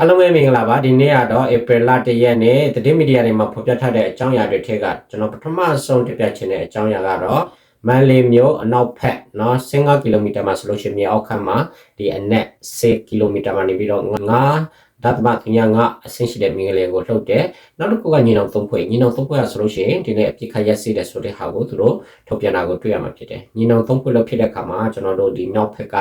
အားလုံးပဲမင်္ဂလာပါဒီနေ့ကတော့ April လ1ရက်နေ့သတင်းမီဒီယာတွေမှာဖော်ပြထားတဲ့အကြောင်းအရာတွေထက်ကကျွန်တော်ပထမဆုံးတင်ပြချင်တဲ့အကြောင်းအရာကတော့မန်လေးမြို့အနောက်ဖက်เนาะ15ကီလိုမီတာမှာဆိုလို့ရှိရင်မြေအောက်ခန်းမှာဒီအနက်6ကီလိုမီတာမှာနေပြီးတော့9ဓာတ်မ3ည9အဆင့်ရှိတဲ့မင်္ဂလေးကိုလှုပ်တယ်နောက်တစ်ခုကညီနောင်သုံးဖွဲ့ညီနောင်သုံးဖွဲ့ကဆိုလို့ရှိရင်ဒီနေ့အပြစ်ခတ်ရက်စီတဲ့ဆိုတဲ့ဟာကိုသူတို့ထုတ်ပြန်တာကိုတွေ့ရမှာဖြစ်တယ်ညီနောင်သုံးဖွဲ့လို့ဖြစ်တဲ့အခါမှာကျွန်တော်တို့ဒီမြောက်ဖက်က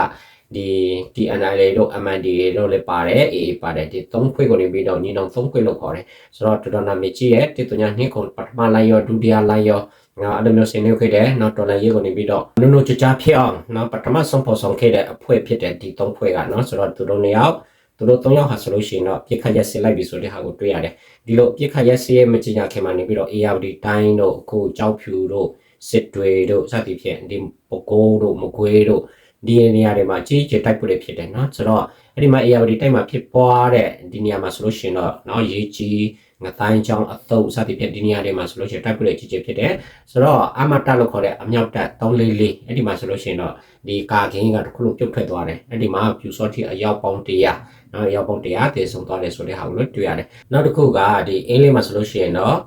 ဒီ TNL တို့ MNDA တို့လည်းပါတယ် AA ပါတယ်ဒီသုံးခွေကိုနေပြီးတော့ညီနောင်သုံးခွေလို့ခေါ်တယ်ဆိုတော့တော်တော်နာမည်ကြီးရဲ့တိတုညာနှင်းခုပထမလိုက်ရောဒုတိယလိုက်ရောငါအဲ့လိုမျိုးဆင်းနေခဲ့တယ်နောက်တော်လည်းရေးကိုနေပြီးတော့နုနုချချဖြစ်အောင်နော်ပထမဆုံးပေါ်ဆောင်ခဲ့တဲ့အဖွဲ့ဖြစ်တဲ့ဒီသုံးဖွဲ့ကနော်ဆိုတော့သူတို့နှစ်ယောက်သူတို့၃ယောက်ဟာဆိုလို့ရှိရင်တော့ပြစ်ခတ်ရက်ဆစ်လိုက်ပြီဆိုတဲ့ဟာကိုတွေ့ရတယ်ဒီလိုပြစ်ခတ်ရက်ဆစ်ရဲ့မချင်ညာခင်မှာနေပြီးတော့ ARD တိုင်းတို့အခုကြောက်ဖြူတို့စစ်တွေတို့စသည်ဖြင့်ဒီပကိုးတို့မကွေးတို့ ဒီနေရာတွေမှာကြီးကြီးတိုက်ပွဲတွေဖြစ်တယ်เนาะဆိုတော့အဲ့ဒီမှာ ARD တိုက်မှာဖြစ်ပွားတဲ့ဒီနေရာမှာဆိုလို့ရှိရင်တော့เนาะရေးကြီးငတိုင်းချောင်းအသုတ်စသည်ဖြင့်ဒီနေရာတွေမှာဆိုလို့ရှိရင်တိုက်ပွဲတွေကြီးကြီးဖြစ်တယ်ဆိုတော့အမတလို့ခေါ်တဲ့အမြောက်တက်344အဲ့ဒီမှာဆိုလို့ရှိရင်တော့ဒီကာကင်းကတစ်ခုလုံးပြုတ်ထွက်သွားတယ်အဲ့ဒီမှာပြူစောတိအယောက်ပေါင်း100နော်အယောက်ပေါင်း100တည်ဆုံသွားတယ်ဆိုတဲ့ဟာကိုလည်းတွေ့ရတယ်နောက်တစ်ခုကဒီအင်းလေးမှာဆိုလို့ရှိရင်တော့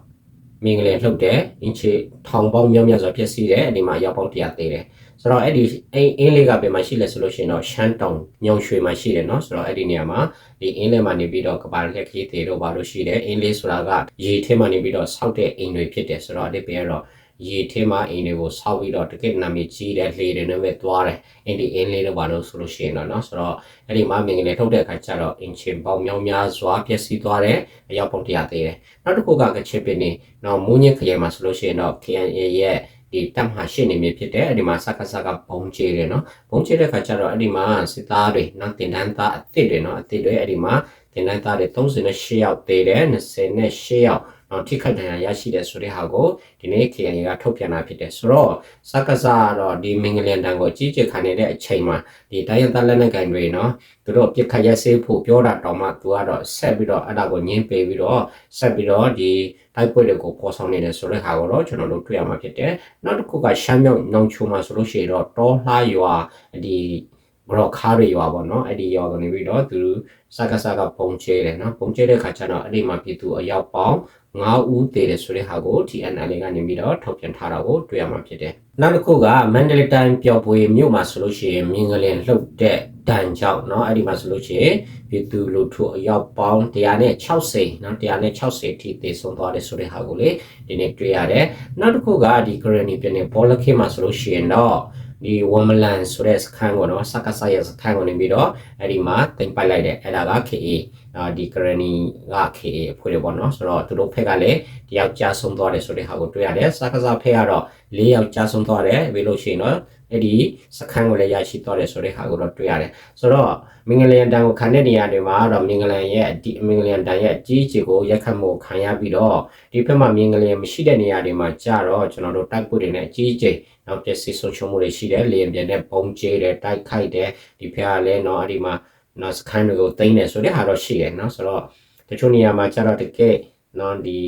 မင်္ဂလာလှုပ်တယ်အင်းချေထောင်ပေါင်းမြောက်မြတ်စွာဖြစ်စီတယ်အဲ့ဒီမှာအယောက်ပေါင်း100သေးတယ် ဆိုတော့အဲ့ဒီအင်းအင်းလေးကဘယ်မှာရှိလဲဆိုလို့ရှိရင်တော့ရှမ်းတောင်ညောင်ရွှေမှာရှိတယ်เนาะဆိုတော့အဲ့ဒီနေရာမှာဒီအင်းလေးမှာနေပြီးတော့ကပါလက်ခရီးသေးတော့ဘာလို့ရှိတယ်အင်းလေးဆိုတာကရေထဲမှာနေပြီးတော့ဆောက်တဲ့အိမ်တွေဖြစ်တယ်ဆိုတော့အဲ့ဒီပဲတော့ရေထဲမှာအိမ်တွေကိုဆောက်ပြီးတော့တကယ်နာမည်ကြီးတဲ့လေတွေနဲ့ပဲသွားတယ်အင်းဒီအင်းလေးတော့ဘာလို့ဆိုလို့ရှိရင်တော့เนาะဆိုတော့အဲ့ဒီမှာမင်္ဂလာထုတ်တဲ့အခါကျတော့အင်ချင်ပေါင်းမြောင်းများစွာပျက်စီးသွားတယ်အရောက်ပေါင်း100သေးတယ်နောက်တစ်ခုကကချစ်ပင်နေတော့မူးညစ်ခရဲမှာဆိုလို့ရှိရင်တော့ KNA ရဲ့ ဒီတပ်မဟာရှင်းနေမြဖြစ်တယ်အဲ့ဒီမှာစကားစကားပုံချေတယ်နော်ပုံချေတဲ့ခါကျတော့အဲ့ဒီမှာစစ်သားတွေနော်တင်တန်းသားအစ်စ်တွေနော်အစ်စ်တွေအဲ့ဒီမှာတင်တန်းသားတွေ38ယောက်တေးတယ်28ယောက်နော် ထိခိုက်ဒဏ်ရာရရှိတယ်ဆိုတဲ့ဟာကိုဒီနေ့ KNA ကထုတ်ပြန်တာဖြစ်တယ်ဆိုတော့စကားစားတော့ဒီမင်္ဂလန်တန်ကိုကြီးကျယ်ခံနေတဲ့အချိန်မှာဒီတိုင်းရသားလက်နက်ကန်တွေနော်သူတို့ပြစ်ခတ်ရက်စေးဖို့ပြောတာတောင်မှသူကတော့ဆက်ပြီးတော့အဲ့ဒါကိုညင်းပေးပြီးတော့ဆက်ပြီးတော့ဒီတိုက်ပွဲတွေကိုပေါ်ဆောင်နေတယ်ဆိုတဲ့ဟာကိုတော့ကျွန်တော်တို့တွေ့ရမှာဖြစ်တယ်နောက်တစ်ခုကရှမ်းမြောက်ညောင်ချိုမှာဆိုလို့ရှိရင်တော့တောလှရွာဒီဘရော့ခါရီရွာပေါ့နော်အဲ့ဒီရွာကနေပြီးတော့သူစကားစကားပုံချဲတယ်နော်ပုံချဲတဲ့ခါကျတော့အဲ့ဒီမှာပြည်သူအယောက်ပေါင်း 9ဦးတည်တယ်ဆိုတဲ့ဟာကို TNL ကနေပြီးတော့ထုတ်ပြန်ထားတာကိုတွေ့ရမှာဖြစ်တယ်။နောက်တစ်ခုကမန္တလေးတိုင်းပျော်ပွေမြို့မှာဆိုလို့ရှိရင်မြင်းကလေးလှုပ်တဲ့တန်ကြောက်เนาะအဲ့ဒီမှာဆိုလို့ရှိရင်ပြည်သူလူထုအယောက်ပေါင်း160เนาะ160ထိတည်ဆုံးသွားတယ်ဆိုတဲ့ဟာကိုလေဒီနေ့တွေ့ရတယ်။နောက်တစ်ခုကဒီ granny ပြနေဘောလခေမှာဆိုလို့ရှိရင်တော့ဒီဝမ်မလန်ဆိုတဲ့စခန်းကိုတော့စကားဆရဲ့စခန်းကိုနေပြီးတော့အဲ့ဒီမှာတင်ပိုက်လိုက်တယ်အဲ့ဒါက KA အာဒီ granny က KA အဖွဲ့တွေပေါ့နော်ဆိုတော့သူတို့ဖက်ကလည်းတယောက်ကြားဆုံးသွားတယ်ဆိုတဲ့ဟာကိုတွေ့ရတယ်စကားဆဖက်ကတော့၄ယောက်ကြားဆုံးသွားတယ်ပြီးလို့ရှိရင်တော့အဲ့ဒီစခန်းကိုလည်းရရှိသွားတယ်ဆိုတဲ့ဟာကိုတော့တွေ့ရတယ်ဆိုတော့မင်္ဂလန်တန်ကိုခံတဲ့နေရာတွေမှာတော့မင်္ဂလန်ရဲ့ဒီမင်္ဂလန်တန်ရဲ့အကြီးကြီးကိုရက်ခတ်မှုခံရပြီးတော့ဒီဘက်မှာမင်္ဂလန်မရှိတဲ့နေရာတွေမှာကြာတော့ကျွန်တော်တို့တိုက်ပွဲတွေနဲ့အကြီးကြီးနောက်ပျက်စီးဆုံးရှုံးမှုတွေရှိတယ်လေရင်ပြန်တဲ့ပုံကျဲတယ်တိုက်ခိုက်တယ်ဒီဖက်ကလည်းတော့အဲ့ဒီမှာ နော်စခန်းတွေကိုသိမ်းတယ်ဆိုတဲ့ဟာတော့ရှိတယ်နော်ဆိုတော့တချို့နေရာမှာကြာတော့တကယ်နော်ဒီ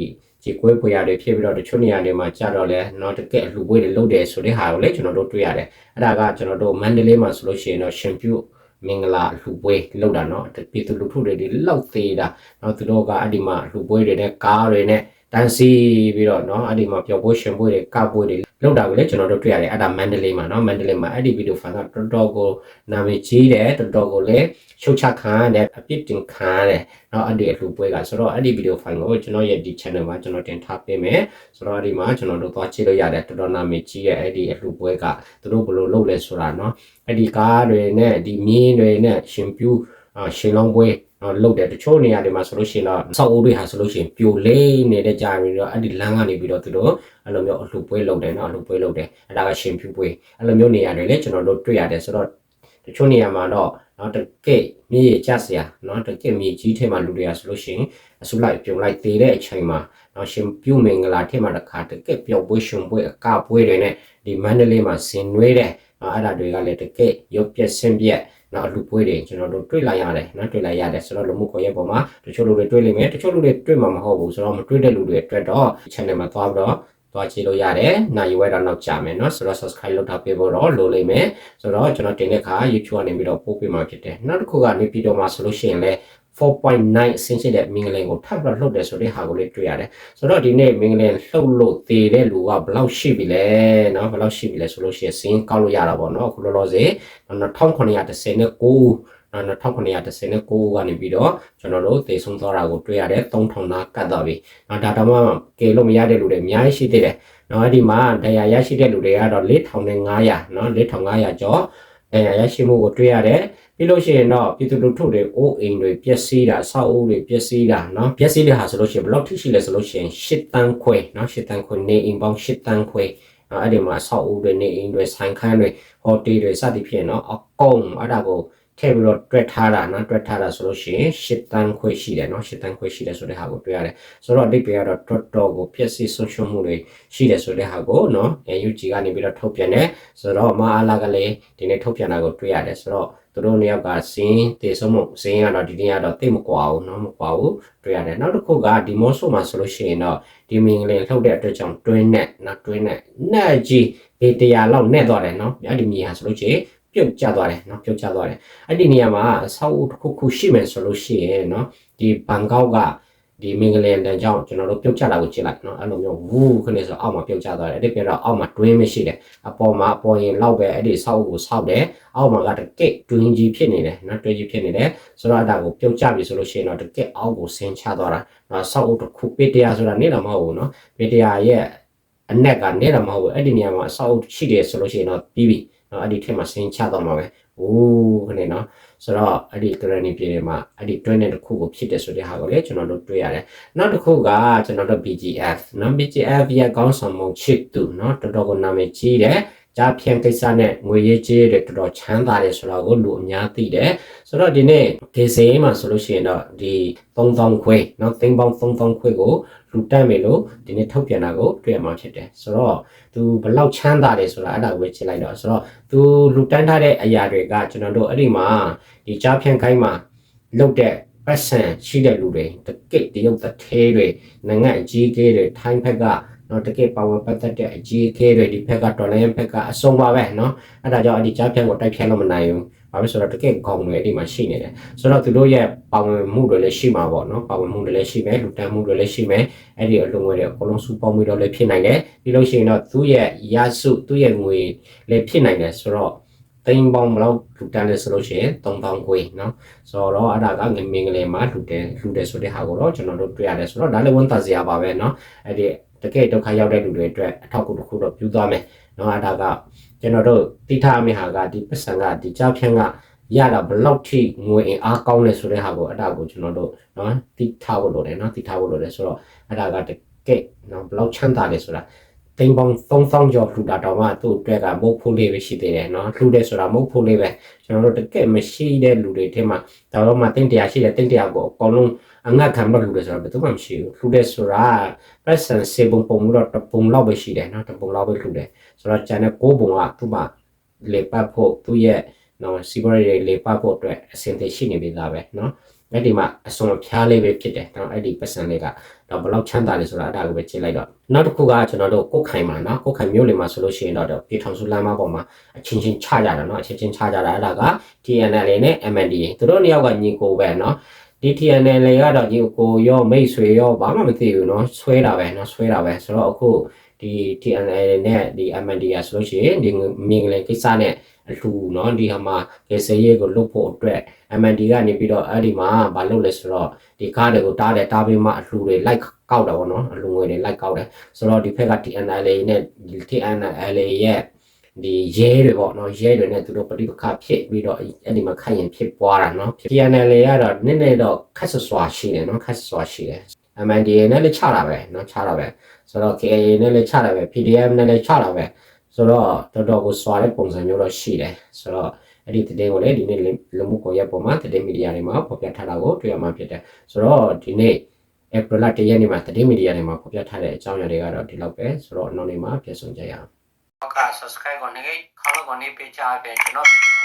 ဒီကွေးပွေရတွေဖြစ်ပြီးတော့တချို့နေရာတွေမှာကြာတော့လဲနော်တကယ်အလှပွေးတွေလုပ်တယ်ဆိုတဲ့ဟာကိုလည်းကျွန်တော်တို့တွေ့ရတယ်အဲ့ဒါကကျွန်တော်တို့မန္တလေးမှာဆိုလို့ရှိရင်တော့ရှင်ပြုတ်မင်္ဂလာလှူပွဲလောက်တာเนาะပြည်သူလူထုတွေဒီလောက်သေးတာเนาะသူတို့ကအဲ့ဒီမှာလှူပွဲတွေနဲ့ကားတွေနဲ့ တန်းစီပြီးတော့เนาะအဲ့ဒီမှာပျော်ပွဲရှင်ပွဲတွေကပွဲတွေလောက်တာကိုလည်းကျွန်တော်တို့တွေ့ရတယ်အဲ့ဒါမန္တလေးမှာเนาะမန္တလေးမှာအဲ့ဒီဗီဒီယိုဖိုင်ကတော်တော်ကိုနာမည်ကြီးတယ်တော်တော်ကိုလည်းရှုတ်ချခံရတယ်အပြစ်တင်ခံရတယ်เนาะအဲ့ဒီအလှူပွဲကဆိုတော့အဲ့ဒီဗီဒီယိုဖိုင်ကိုကျွန်တော်ရဲ့ဒီ channel မှာကျွန်တော်တင်ထားပေးမယ်ဆိုတော့အဲ့ဒီမှာကျွန်တော်တို့သွားကြည့်လို့ရတယ်တော်တော်နာမည်ကြီးရဲ့အဲ့ဒီအလှူပွဲကသူတို့ဘယ်လိုလုပ်လဲဆိုတာเนาะအဲ့ဒီကားတွေနဲ့ဒီမြင်းတွေနဲ့ရှင်ပြူရှင်လောင်းပွဲနော် လုတ်တယ်တချို့နေရာတွေမှာဆိုလို့ရှိရင်တော့ဆောက်အုပ်တွေဟာဆိုလို့ရှိရင်ပြိုလိမ့်နေတဲ့ကြာပြီးတော့အဲ့ဒီလမ်းကနေပြီးတော့သူတို့အဲ့လိုမျိုးအလှပွဲလုတ်တယ်နော်အလှပွဲလုတ်တယ်အဲ့ဒါကရှင်ဖြူပွဲအဲ့လိုမျိုးနေရာတွေလည်းကျွန်တော်တို့တွေ့ရတယ်ဆိုတော့တချို့နေရာမှာတော့နော်တကယ့်မြေရကြစရာနော်တကယ့်မြေကြီးထဲမှာလူတွေကဆိုလို့ရှိရင်အစုလိုက်ပြုံလိုက်တည်တဲ့အချိန်မှာနော်ရှင်ပြုမင်္ဂလာထဲမှာတခါတကယ့်ပျော်ပွဲရှင်ပွဲအကပွဲတွေနဲ့ဒီမန္တလေးမှာဆင်နွှဲတဲ့အဲ့ဒါတွေကလည်းတကယ့်ရုပ်ပြက်ဆင်းပြက် နော်လူပွဲတွေကျွန်တော်တို့တွေ့လိုက်ရတယ်နော်တွေ့လိုက်ရတယ်ဆိုတော့လူမှုကွန်ရက်ပေါ်မှာတချို့လူတွေတွေ့လိမ့်မယ်တချို့လူတွေတွေ့မှာမဟုတ်ဘူးဆိုတော့မတွေ့တဲ့လူတွေအတွက်တော့ channel မှာသွားပြီးတော့သွားကြည့်လို့ရတယ်။နိုင်ရွယ်တော့နောက်ကြမယ်နော်။ဆိုတော့ subscribe လုပ်ထားပေးဖို့တော့လိုလိမ့်မယ်။ဆိုတော့ကျွန်တော်တင်တဲ့အခါ YouTube ကနေပြီးတော့ပို့ပေးမှာဖြစ်တယ်။နောက်တစ်ခုကနေပြီးတော့မှဆိုလို့ရှိရင်လည်း 4.9အဆင့်ရှိတဲ့မင်္ဂလင်ကိုထပ်ပြီးတော့လှုပ်တယ်ဆိုတဲ့ဟာကိုလေးတွေ့ရတယ်ဆိုတော့ဒီနေ့မင်္ဂလင်လှုပ်လို့တည်တဲ့လူကဘယ်လောက်ရှိပြီလဲเนาะဘယ်လောက်ရှိပြီလဲဆိုလို့ရှိရင်စင်းကောက်လို့ရတာပေါ့เนาะအခုလောလောဆယ်2919နော်2919ကနေပြီးတော့ကျွန်တော်တို့သေဆုံးသွားတာကိုတွေ့ရတယ်3000နာကတ်သွားပြီ။နော်ဒါတော့မှကယ်လို့မရတဲ့လူတွေအများကြီးရှိသေးတယ်။နော်အဲ့ဒီမှာတရားရရှိတဲ့လူတွေကတော့4500နော်4500ကျော်တရားရရှိမှုကိုတွေ့ရတယ်။ ပြီးလို့ရှိရင်တော့ပြည်သူလူထုတွေအိုးအိမ်တွေပျက်စီးတာဆောက်အုပ်တွေပျက်စီးတာနော်ပျက်စီးတဲ့ဟာဆိုလို့ရှိရင်ဘယ်လောက်ထိရှိလဲဆိုလို့ရှိရင်8တန်းခွဲနော်8တန်းခွဲနေအိမ်ပေါင်း8တန်းခွဲနော်အဲ့ဒီမှာဆောက်အုပ်တွေနေအိမ်တွေဆိုင်ခန်းတွေဟိုတယ်တွေစသည်ဖြင့်နော်အကုန်အဲ့ဒါကိုထည့်ပြီးတော့တွက်ထားတာနော်တွက်ထားတာဆိုလို့ရှိရင်၈တန်းခွဲရှိတယ်နော်၈တန်းခွဲရှိတယ်ဆိုတဲ့ဟာကိုတွေ့ရတယ်ဆိုတော့အတိတ်ကတော့တော်တော်ကိုပြည့်စည်ဆုံးရှုံးမှုတွေရှိတယ်ဆိုတဲ့ဟာကိုနော် UG ကနေပြီးတော့ထုတ်ပြန်တယ်ဆိုတော့မအားလာကလေးဒီနေ့ထုတ်ပြန်တာကိုတွေ့ရတယ်ဆိုတော့ သူတို့နှစ်ယောက်ကစင်းတေဆုံးမှုစင်းကတော့ဒီနေ့ကတော့တိတ်မကွာဘူးเนาะမကွာဘူးတွေ့ရတယ်နောက်တစ်ခုကဒီမော့ဆိုမှာဆိုလို့ရှိရင်တော့ဒီမင်္ဂလင်ထုတ်တဲ့အတွက်ကြောင့်တွင်းနဲ့နော်တွင်းနဲ့နဲ့ကြီးဘေးတရာလောက်နဲ့သွားတယ်เนาะအဲ့ဒီမြေဟာဆိုလို့ရှိရင်ပြုတ်ကျသွားတယ်เนาะပြုတ်ကျသွားတယ်အဲ့ဒီနေရာမှာအဆောက်အဦတစ်ခုခုရှိမယ်ဆိုလို့ရှိရင်เนาะဒီဘန်ကောက်က ဒီမင်္ဂလန်တန်ကြောင့်ကျွန်တော်တို့ပြုတ်ချတာကိုချစ်လိုက်နော်အဲ့လိုမျိုးဝူးခနဲ့ဆိုအောက်မှာပြုတ်ချသွားတယ်အဲ့ဒီပြတော့အောက်မှာ twin မရှိတယ်အပေါ်မှာအပေါ်ရင်လောက်ပဲအဲ့ဒီဆောက်ကိုဆောက်တယ်အောက်မှာကတကက် twin ကြီးဖြစ်နေတယ်နော် twin ကြီးဖြစ်နေတယ်ဆိုတော့အဲ့ဒါကိုပြုတ်ချပြီဆိုလို့ရှိရင်တော့တကက်အောက်ကိုဆင်းချသွားတာနော်ဆောက်အုပ်တစ်ခုပေတရာဆိုတာနေတော့မဟုတ်ဘူးနော်ပေတရာရဲ့အနက်ကနေတော့မဟုတ်ဘူးအဲ့ဒီနေရာမှာဆောက်အုပ်ရှိတယ်ဆိုလို့ရှိရင်တော့ပြီးပြီ နော်အဲ့ဒီထက်မှာဆင်းချတော့မှာပဲ။အိုးခနဲ့နော်ဆိုတော့အဲ့ဒီ granny ပြည်တွေမှာအဲ့ဒီတွဲနဲ့တစ်ခုကိုဖြစ်တယ်ဆိုတဲ့ဟာကိုလည်းကျွန်တော်တို့တွေ့ရတယ်။နောက်တစ်ခုကကျွန်တော်တို့ BGF နော် BGF ရဲ့ခေါင်းဆောင်မှု chip သူနော်တော်တော်ကိုနာမည်ကြီးတယ်။ ကြားဖြန့်ကိစ္စနဲ့ငွေရေးကြေးတွေတော်တော်ချမ်းသာတယ်ဆိုတာကိုလူအများသိတယ်ဆိုတော့ဒီနေ့ဒေစေးမှာဆိုလို့ရှိရင်တော့ဒီ3000ခွဲเนาะသိန်းပေါင်း3000ခွဲကိုလူတက်မယ်လို့ဒီနေ့ထုတ်ပြန်တာကိုတွေ့ရမှာဖြစ်တယ်ဆိုတော့သူဘလောက်ချမ်းသာတယ်ဆိုတာအဲ့ဒါကိုပဲချိန်လိုက်တော့ဆိုတော့သူလူတန်းထားတဲ့အရာတွေကကျွန်တော်တို့အဲ့ဒီမှာဒီကြားဖြန့်ခိုင်းမှာလုတ်တဲ့ပတ်စံရှိတဲ့လူတွေတကိတ်တရုတ်တသေးတွေနိုင်ငံအကြီးအကဲတွေထိုင်းဘက်က နော်တကယ်ပါဝင်ပတ်သက်တဲ့အကြီးအကဲတွေဒီဘက်ကတော်လိုင်းဘက်ကအဆုံးပါပဲနော်အဲ့ဒါကြောင့်အဲ့ဒီကြားဖြန့်ကိုတိုက်ဖြတ်လို့မနိုင်ဘူးဘာလို့ဆိုတော့တကယ်ခေါင်းတွေအဲ့ဒီမှာရှိနေတယ်ဆိုတော့သူတို့ရဲ့ပါဝင်မှုတွေလည်းရှိမှာပေါ့နော်ပါဝင်မှုတွေလည်းရှိမယ်လူတန်းမှုတွေလည်းရှိမယ်အဲ့ဒီအလုံးငွေတွေအကုန်လုံးစုပေါင်းပြီးတော့လည်းဖြစ်နိုင်တယ်ပြီးလို့ရှိရင်တော့သူ့ရဲ့ရစုသူ့ရဲ့ငွေလည်းဖြစ်နိုင်တယ်ဆိုတော့တိမ်ပေါင်းဘလောက်လူတန်းလဲဆိုလို့ရှိရင်3000ခွေเนาะဆိုတော့အဲ့ဒါကငမင်္ဂလေးမှာလူတယ်လူတယ်ဆိုတဲ့ဟာကိုတော့ကျွန်တော်တို့တွေ့ရတယ်ဆိုတော့ဒါလည်းဝန်တာစရာပါပဲเนาะအဲ့ဒီ တကယ်ဒုက္ခရောက်တဲ့လူတွေအတွက်အထောက်အကူတစ်ခုတော့ပြုသွားမယ်။နော်အဲ့ဒါကကျွန်တော်တို့တိထားမိဟာကဒီပတ်စံကဒီကြောက်ဖြန့်ကရတာဘလောက်ထိငွေအင်အားကောင်းလဲဆိုတဲ့ဟာကိုအဲ့ဒါကိုကျွန်တော်တို့နော်တိထားဖို့လိုတယ်နော်တိထားဖို့လိုတယ်ဆိုတော့အဲ့ဒါကတကယ်နော်ဘလောက်ချမ်းသာလဲဆိုတာ သိန်းပေါင်း3000ကျော်ထူတာတော့မှသူ့အတွက်ကမဟုတ်ဖို့လေးပဲရှိသေးတယ်နော်ထူတယ်ဆိုတာမဟုတ်ဖို့လေးပဲကျွန်တော်တို့တကယ်မရှိတဲ့လူတွေထဲမှာဒါတော့မှတင်းတရားရှိတယ်တင်းတရားကိုအကုန်လုံးအငတ်ခံမလို့လူတွေဆိုတာဘယ်သူမှမရှိဘူးထူတယ်ဆိုတာ person စေပုံပုံတော့တပုံလောက်ပဲရှိတယ်နော်တပုံလောက်ပဲထူတယ်ဆိုတော့ကျန်တဲ့6ပုံကသူ့မှာလေပတ်ဖို့သူ့ရဲ့နော်စီပေါ်ရေလေပတ်ဖို့အတွက်အဆင်သင့်ရှိနေပြီသားပဲနော် အဲ့ဒီမှာအစွန်ဖျားလေးပဲဖြစ်တယ်နော်အဲ့ဒီပတ်စံလေးကတော့ဘယ်လောက်ချမ်းသာလဲဆိုတာအဲ့ဒါကိုပဲကြည့်လိုက်တော့နောက်တစ်ခုကကျွန်တော်တို့ကိုယ်ခိုင်မှာနော်ကိုယ်ခိုင်မျိုးလေးမှာဆိုလို့ရှိရင်တော့ပြည်ထောင်စုလမ်းမပေါ်မှာအချင်းချင်းချကြတာနော်အချင်းချင်းချကြတာအဲ့ဒါက TNL နဲ့ MNDA သူတို့နှစ်ယောက်ကညီကိုပဲနော်ဒီ TNL ကတော့ညီကိုရောမိတ်ဆွေရောဘာမှမသိဘူးနော်ဆွဲတာပဲနော်ဆွဲတာပဲဆိုတော့အခုဒီ TNL နဲ့ဒီ MNDA ဆိုလို့ရှိရင်ဒီမြင်ကလေးကိစ္စနဲ့ အလှူเนาะဒီဟာမှာကေစရေးကိုလုတ်ဖို့အတွက် MND ကနေပြီးတော့အဲ့ဒီမှာမလုပ်လဲဆိုတော့ဒီကားတွေကိုတားတယ်တားပြီးမှအလှူတွေ like ကောက်တာပေါ့နော်အလှူငွေတွေ like ကောက်တယ်ဆိုတော့ဒီဖက်က TNLA နဲ့ TNLA ရဲ့ဒီရဲတွေပေါ့နော်ရဲတွေနဲ့သူတို့ပဋိပက္ခဖြစ်ပြီးတော့အဲ့ဒီမှာခိုင်ရင်ဖြစ်ပွားတာနော် TNLA ကတော့နည်းနည်းတော့ခက်ဆဆွာရှိတယ်နော်ခက်ဆဆွာရှိတယ် MNDA နဲ့လည်းချတာပဲနော်ချတာပဲဆိုတော့ KA နဲ့လည်းချတာပဲ PDF နဲ့လည်းချတာပဲ ဆိုတော့တော်တော်ကိုစွာတဲ့ပုံစံမျိုးတော့ရှိတယ်ဆိုတော့အဲ့ဒီတဲ့ကိုလည်းဒီနေ့လူမှုကွန်ရက်ပေါ်မှာတဲ့မီဒီယာတွေမှာဖော်ပြထားတာကိုတွေ့ရမှာဖြစ်တယ်ဆိုတော့ဒီနေ့ April လ1ရက်နေ့မှာတဲ့မီဒီယာတွေမှာဖော်ပြထားတဲ့အကြောင်းအရာတွေကတော့ဒီလောက်ပဲဆိုတော့နောက်နေ့မှာပြန်ဆုံကြရအောင်ဟုတ်ကဲ့ subscribe ကိုနေခေါင်းကိုနေပေးချပေးကျွန်တော်ဗီဒီယို